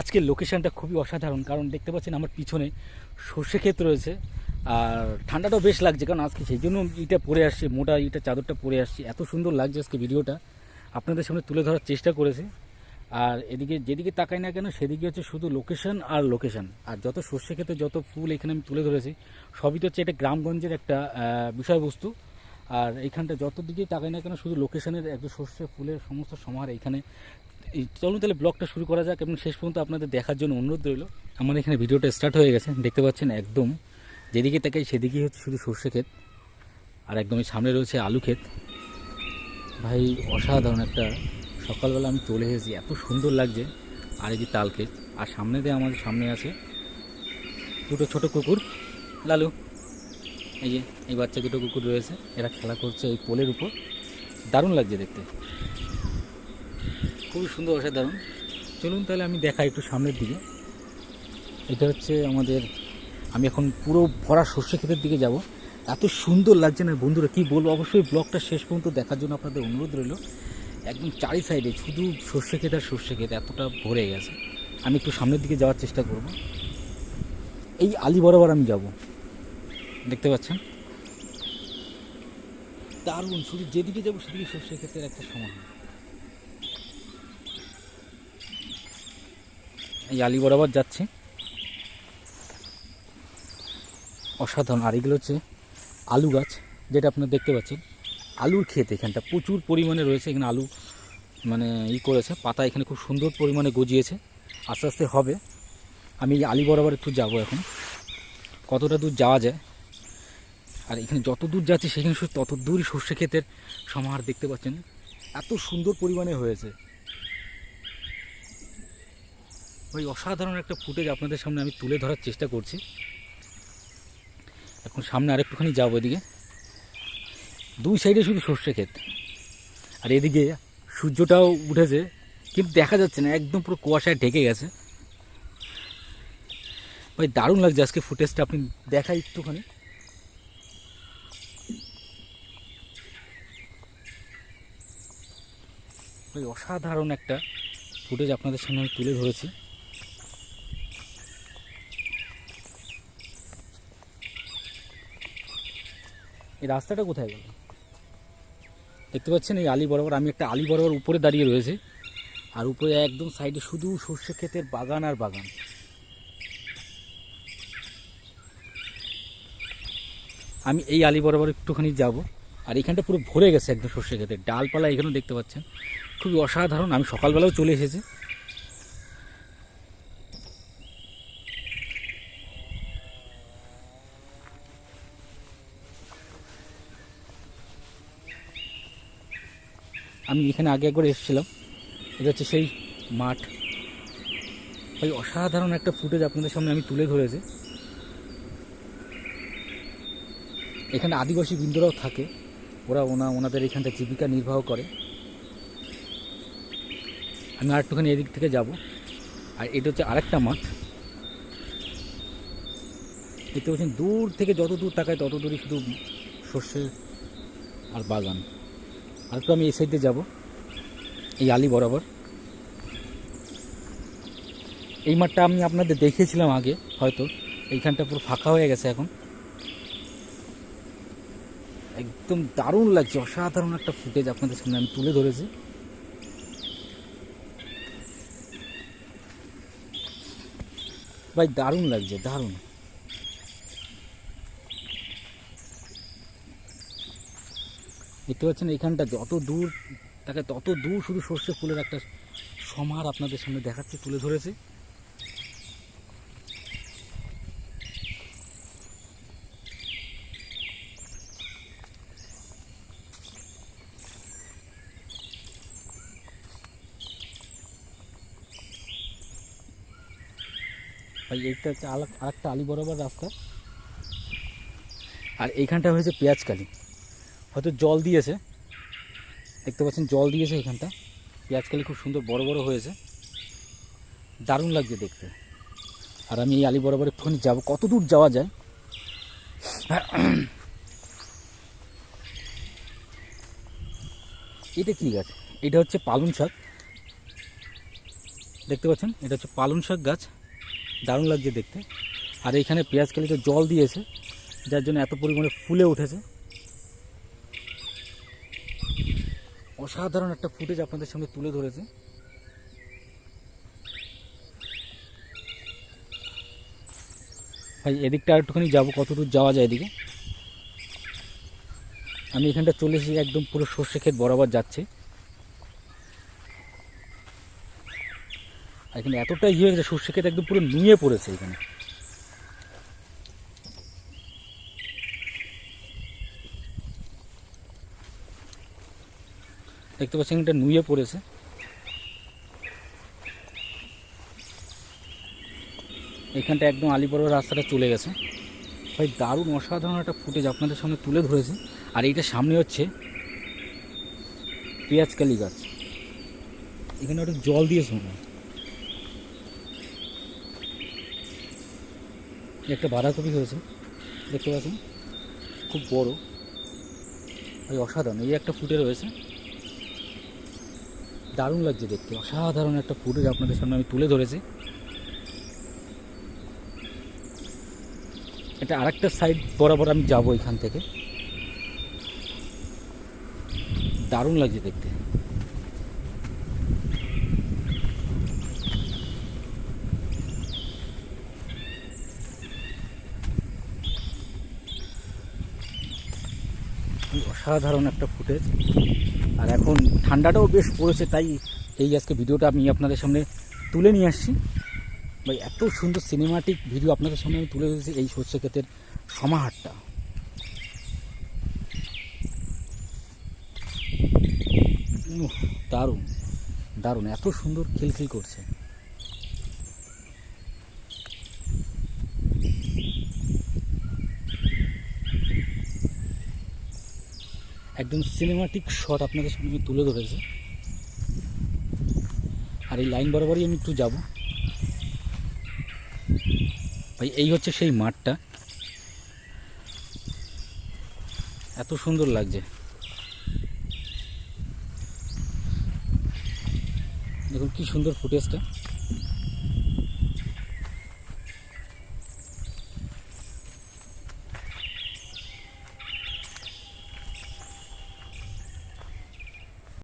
আজকের লোকেশানটা খুবই অসাধারণ, কারণ দেখতে পাচ্ছেন আমার পিছনে সর্ষে ক্ষেত রয়েছে, আর ঠান্ডাটাও বেশ লাগছে, কারণ আজকে সেই জন্য এটা পরে আসছে, মোটা ইটা চাদরটা পরে আসছে, এত সুন্দর লাগছে আজকে ভিডিওটা। আপনাদের সামনে তুলে ধরার চেষ্টা করেছি। আর এদিকে যেদিকে তাকাই না কেন, সেদিকে হচ্ছে শুধু লোকেশন আর লোকেশন আর যত সর্ষে ক্ষেতে যত ফুল এখানে আমি তুলে ধরেছি, সবই তো হচ্ছে এটা গ্রামগঞ্জের একটা বিষয়বস্তু। আর এইখানটা যত দিকেই তাকাই না কেন, শুধু লোকেশনের একটু সর্ষে ফুলের সমস্ত সমাহার এখানে এই চলুন তাহলে ব্লগটা শুরু করা যাক এবং শেষ পর্যন্ত আপনাদের দেখার জন্য অনুরোধ রইল। আমার এখানে ভিডিওটা স্টার্ট হয়ে গেছে, দেখতে পাচ্ছেন একদম যেদিকে তাকাই সেদিকেই হচ্ছে শুধু সর্ষে ক্ষেত আর একদম এই সামনে রয়েছে আলু ক্ষেত। ভাই, অসাধারণ একটা সকালবেলা আমি চলে এসেছি, এত সুন্দর লাগছে। আর এই যে তাল ক্ষেত, আর সামনে দিয়ে আমাদের সামনে আছে দুটো ছোট কুকুর, লালু। এই যে, এই বাচ্চা দুটো কুকুর রয়েছে, এরা খেলা করছে এই পোলের উপর। দারুণ লাগছে দেখতে। খুবই সুন্দর, অসাধারণ। চলুন তাহলে আমি দেখাই একটু সামনের দিকে। এটা হচ্ছে আমাদের, আমি এখন পুরো ভরা সর্ষে ক্ষেতের দিকে যাব। এত সুন্দর লাগছে না বন্ধুরা, কি বলব? অবশ্যই ব্লগটা শেষ পর্যন্ত দেখার জন্য আপনাদের অনুরোধ রইল। একদম চারি সাইডে শুধু সর্ষে ক্ষেত আর সর্ষে ক্ষেত, এতটা ভরে গেছে। আমি একটু সামনের দিকে যাওয়ার চেষ্টা করব। এই আলি বরাবর আমি যাব। দেখতে পাচ্ছেন? দারুণ, শুধু যেদিকে যাব সেদিকে সর্ষে ক্ষেতের একটা সমান এই আলি বরাবর যাচ্ছে। অসাধারণ। আর এগুলো হচ্ছে আলু গাছ, যেটা আপনারা দেখতে পাচ্ছেন। আলুর ক্ষেত এখানটা প্রচুর পরিমাণে রয়েছে। এখানে আলু মানে ই করেছে, পাতা এখানে খুব সুন্দর পরিমাণে গজিয়েছে। আস্তে আস্তে হবে। আমি এই আলি বরাবর একটু যাব এখন। কতটা দূর যাওয়া যায়? আর এখানে যত দূর যাচ্ছে, সেখানে তত দূরই সর্ষে ক্ষেতের সমাহার দেখতে পাচ্ছেন। এত সুন্দর পরিমাণে হয়েছে। ওই অসাধারণ একটা ফুটেজ আপনাদের সামনে আমি তুলে ধরার চেষ্টা করছি। এখন সামনে আরেকটুখানি যাব এদিকে। দুই সাইডে শুধু সর্ষে ক্ষেত। আর এদিকে সূর্যটাও উঠেছে, কিন্তু দেখা যাচ্ছে না, একদম পুরো কুয়াশায় ঢেকে গেছে। ভাই, দারুণ লাগছে আজকে ফুটেজটা, আপনি দেখাই একটুখানি। ওই অসাধারণ একটা ফুটেজ আপনাদের সামনে আমি তুলে ধরেছি। এই রাস্তাটা কোথায় গেল? দেখতে পাচ্ছেন এই আলি বরাবর, আমি একটা আলি বরাবর উপরে দাঁড়িয়ে রয়েছে। আর উপরে একদম সাইডে শুধু সর্ষে ক্ষেতের বাগান আর বাগান। আমি এই আলি বরাবর একটুখানি যাব। আর এখানটা পুরো ভরে গেছে একদম সর্ষে ক্ষেতের ডালপালা এখানেও দেখতে পাচ্ছেন। খুবই অসাধারণ, আমি সকালবেলাও চলে এসেছি। আমি এখানে আগে একবার এসেছিলাম। এটা হচ্ছে সেই মাঠ। ওই অসাধারণ একটা ফুটেজ আপনাদের সামনে আমি তুলে ধরেছি। এখানে আদিবাসী বৃন্দরাও থাকে। ওরা ওনা, ওনাদের এখানটা জীবিকা নির্বাহ করে। আমি আর একটুখানি এদিক থেকে যাব। আর এটা হচ্ছে আরেকটা মাঠ। দেখতে পাচ্ছেন, দূর থেকে যত দূর তাকায় তত দূরই শুধু সর্ষে আর বাগান। আর একটু আমি এই সাইডে যাব। এই আলি বরাবর। এই মাঠটা আমি আপনাদের দেখিয়েছিলাম আগে, হয়তো। এইখানটা পুরো ফাঁকা হয়ে গেছে এখন। একদম দারুণ লাগছে, অসাধারণ একটা ফুটেজ আপনাদের সামনে আমি তুলে ধরেছি। ভাই, দারুণ লাগছে, দারুণ। দেখতে পাচ্ছেন এইখানটা যত দূর, তাকে তত দূর শুধু সর্ষে ফুলের একটা সমার আপনাদের সামনে দেখাচ্ছে, তুলে ধরেছে। ভাই, এইটা আলাক- আরেকটা আলি বরাবর রাস্তা। আর এইখানটা হয়েছে পেঁয়াজকালি। হয়তো জল দিয়েছে। দেখতে পাচ্ছেন জল দিয়েছে এখানটা। পেঁয়াজকালি খুব সুন্দর বড় বড় হয়েছে। দারুণ লাগছে দেখতে। আর আমি এই আলি বরাবর একটুখানি যাব। কত দূর যাওয়া যায়? এটা কি গাছ? এটা হচ্ছে পালং শাক। দেখতে পাচ্ছেন? এটা হচ্ছে পালং শাক গাছ। দারুণ লাগছে দেখতে। আর এইখানে পেঁয়াজ কালিতে জল দিয়েছে, যার জন্য এত পরিমাণে ফুলে উঠেছে। অসাধারণ একটা ফুটেজ আপনাদের সামনে তুলে ধরেছে। ভাই, এদিকটা আর একটুখানি যাব কত দূর যাওয়া যায় এদিকে? আমি এখানটা চলে এসেছি, একদম পুরো সর্ষে ক্ষেত বরাবর যাচ্ছে। এখানে এতটা ইয়ে হয়ে গেছে, সর্ষে ক্ষেত একদম পুরো নুয়ে পড়েছে এখানে। দেখতে পাচ্ছেন এটা নুয়ে পড়েছে। এখানটা একদম আলিপুরের রাস্তাটা চলে গেছে। ভাই, দারুণ অসাধারণ একটা ফুটেজ আপনাদের সামনে তুলে ধরেছে। আর এইটা সামনে হচ্ছে পেঁয়াজকালি গাছ। এখানে একটু জল দিয়েছে মনে। একটা বাঁধাকপি হয়েছে, দেখতে পাচ্ছেন? খুব বড়। ভাই, অসাধারণ। এই একটা ফুটে রয়েছে। দারুণ লাগছে দেখতে। অসাধারণ একটা ফুটেজ আপনাদের সামনে আমি তুলে ধরেছি। এটা আরেকটা সাইড বরাবর আমি যাব এখান থেকে। দারুণ লাগছে দেখতে। অসাধারণ একটা ফুটেজ। আর এখন ঠান্ডাটাও বেশ পড়েছে, তাই এই আজকে ভিডিওটা আমি আপনাদের সামনে তুলে নিয়ে আসছি। ভাই, এত সুন্দর সিনেমাটিক ভিডিও আপনাদের সামনে আমি তুলে ধরেছি এই সর্ষে ক্ষেতের সমাহারটা। দারুণ দারুণ, এত সুন্দর খিলখিল করছে। একদম সিনেমাটিক শট আপনাদের সামনে আমি তুলে ধরেছি। আর এই লাইন বরাবরই আমি একটু যাব। ভাই, এই হচ্ছে সেই মাঠটা। এত সুন্দর লাগছে। দেখুন কি সুন্দর ফুটেজটা।